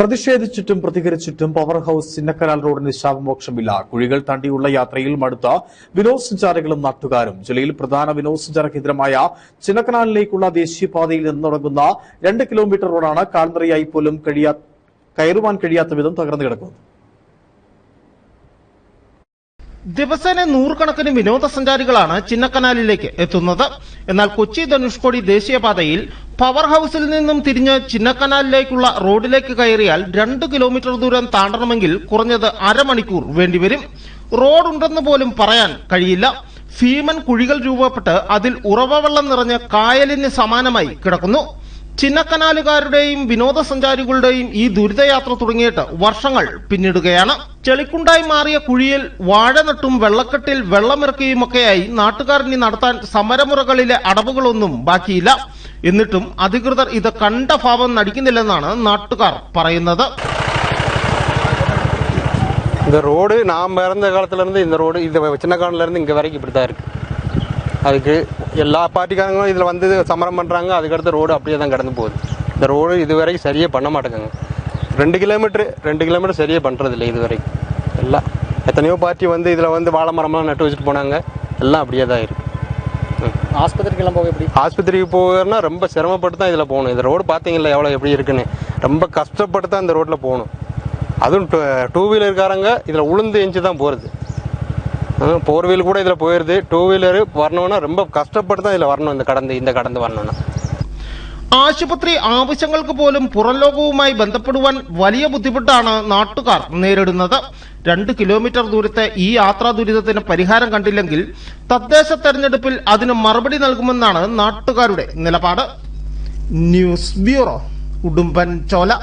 പ്രതിഷേധിച്ചിട്ടും പ്രതികരിച്ചിട്ടും power house Chinnakanal റോഡിന് ശാപമോക്ഷമില്ല കുഴികൾ താണ്ടിയുള്ള യാത്രയിൽ മടുത്ത വിനോദസഞ്ചാരികളും നാട്ടുകാരും. ജില്ലയിൽ പ്രധാന വിനോദസഞ്ചാര കേന്ദ്രമായ ചിന്നക്കനാലിലേക്കുള്ള ദേശീയപാതയിൽ നിന്ന് തുടങ്ങുന്ന രണ്ട് കിലോമീറ്റർ റോഡാണ് കാൽനടയായി പോലും കഴിയാ കയറുവാൻ കഴിയാത്ത വിധം തകർന്നു കിടക്കുന്നത്. ദിവസേന നൂറുകണക്കിന് വിനോദസഞ്ചാരികളാണ് ചിന്നക്കനാലിലേക്ക് എത്തുന്നത്. എന്നാൽ കൊച്ചി ധനുഷ്കോടി ദേശീയപാതയിൽ പവർ ഹൌസിൽ നിന്നും തിരിഞ്ഞ് ചിന്നക്കനാലിലേക്കുള്ള റോഡിലേക്ക് കയറിയാൽ രണ്ട് കിലോമീറ്റർ ദൂരം താണ്ടണമെങ്കിൽ കുറഞ്ഞത് അരമണിക്കൂർ വേണ്ടിവരും. റോഡുണ്ടെന്ന് പോലും പറയാൻ കഴിയില്ല. ഭീമൻ കുഴികൾ രൂപപ്പെട്ട് അതിൽ ഉറവവെള്ളം നിറഞ്ഞ് കായലിന് സമാനമായി കിടക്കുന്നു. ചിന്നക്കനാലുകാരുടെയും വിനോദസഞ്ചാരികളുടെയും ഈ ദുരിതയാത്ര തുടങ്ങിയിട്ട് വർഷങ്ങൾ പിന്നിടുകയാണ് ചെളിക്കുണ്ടായി മാറിയ കുഴിയിൽ വാഴ നട്ടും വെള്ളക്കെട്ടിൽ വെള്ളമിറക്കിയുമൊക്കെയായി നാട്ടുകാരനി നടത്താൻ സമരമുറകളിലെ അടവുകളൊന്നും ബാക്കിയില്ല എന്നിട്ടും അധികൃതർ ഇത് കണ്ട ഭാവം നടിക്കുന്നില്ലെന്നാണ് നാട്ടുകാർ പറയുന്നത് இந்த ரோடு நான் பிறந்த காலத்துலேருந்து இந்த ரோடு இது சின்ன காலத்துலேருந்து இங்கே வரைக்கும் இப்படி தான் இருக்குது அதுக்கு எல்லா பார்ட்டிக்காரங்களும் இதில் வந்து சமரம் பண்ணுறாங்க அதுக்கடுத்து ரோடு அப்படியே தான் கடந்து போகுது. இந்த ரோடு இது வரைக்கும் சரியாக பண்ண மாட்டேங்க ரெண்டு கிலோமீட்ரு ரெண்டு கிலோமீட்டர் சரியாக பண்ணுறதில்ல இது வரைக்கும் எல்லாம் எத்தனையோ பார்ட்டி வந்து இதில் வந்து வாழை மரம்லாம் நட்டு வச்சுட்டு போனாங்க. எல்லாம் அப்படியே தான் இருக்குது ஆஸ்பத்திரிக்கெல்லாம் போக எப்படி? ஆஸ்பத்திரிக்கு போகிறனா ரொம்ப சிரமப்பட்டு தான் இதில் போகணும். இந்த ரோடு பார்த்தீங்களா எவ்வளோ எப்படி இருக்குன்னு. ரொம்ப கஷ்டப்பட்டு தான் இந்த ரோட்டில் போகணும். அதுவும் டூ டூ வீலர்காரங்க இதில் உளுந்து எஞ்சி தான் போகிறது ஃபோர் வீல் கூட இதில் போயிடுது டூ வீலரு வரணும்னா ரொம்ப கஷ்டப்பட்டு தான் இதில் வரணும் இந்த கடந்து இந்த கடந்து வரணும்னா ആശുപത്രി ആവശ്യങ്ങൾക്ക് പോലും പുറം ലോകവുമായി ബന്ധപ്പെടുവാൻ വലിയ ബുദ്ധിമുട്ടാണ് നാട്ടുകാർ നേരിടുന്നത് രണ്ട് കിലോമീറ്റർ ദൂരത്തെ ഈ യാത്രാ ദുരിതത്തിന് പരിഹാരം കണ്ടില്ലെങ്കിൽ തദ്ദേശ തെരഞ്ഞെടുപ്പിൽ അതിന് മറുപടി നൽകുമെന്നാണ് നാട്ടുകാരുടെ നിലപാട് ന്യൂസ് ബ്യൂറോ ഉടുമ്പൻ ചോല